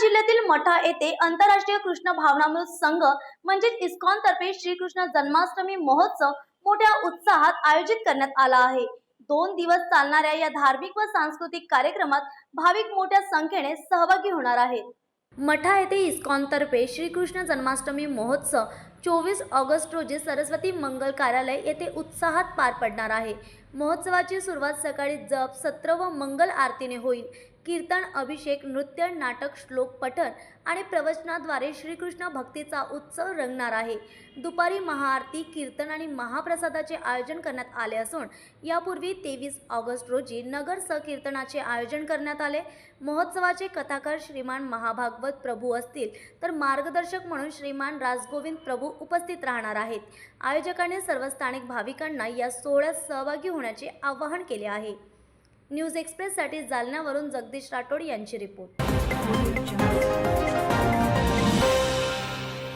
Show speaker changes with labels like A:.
A: जिल्ह्यातील मठा येथे आंतरराष्ट्रीय कृष्ण भावनामृत संघ म्हणजे इस्कॉन तर्फे श्रीकृष्ण जन्माष्टमी महोत्सव मोठ्या उत्साहात आयोजित करण्यात आला आहे. दोन दिवस चालणाऱ्या या धार्मिक व सांस्कृतिक कार्यक्रमात भाविक मोठ्या संख्येने सहभागी होणार आहेत. मठा येथे इस्कॉन तर्फे श्रीकृष्ण जन्माष्टमी महोत्सव चोवीस ऑगस्ट रोजी सरस्वती मंगल कार्यालय येथे उत्साहात पार पडणार आहे. महोत्सवाची सुरुवात सकाळी जप सत्र व मंगल आरतीने होईल. कीर्तन अभिषेक नृत्य नाटक श्लोक पठण आणि प्रवचनाद्वारे श्रीकृष्ण भक्तीचा उत्सव रंगणार आहे. दुपारी महाआरती कीर्तन आणि महाप्रसादाचे आयोजन करण्यात आले असून यापूर्वी तेवीस ऑगस्ट रोजी नगर सकीर्तनाचे आयोजन करण्यात आले. महोत्सवाचे कथाकार श्रीमान महाभागवत प्रभू असतील तर मार्गदर्शक म्हणून श्रीमान राजगोविंद प्रभू उपस्थित राहणार आहेत. आयोजकांनी सर्व स्थानिक भाविकांना या सोहळ्यात सहभागी होण्याचे आवाहन केले आहे. न्यूज एक्सप्रेससाठी जालन्यावरून जगदीश राठोड यांची रिपोर्ट.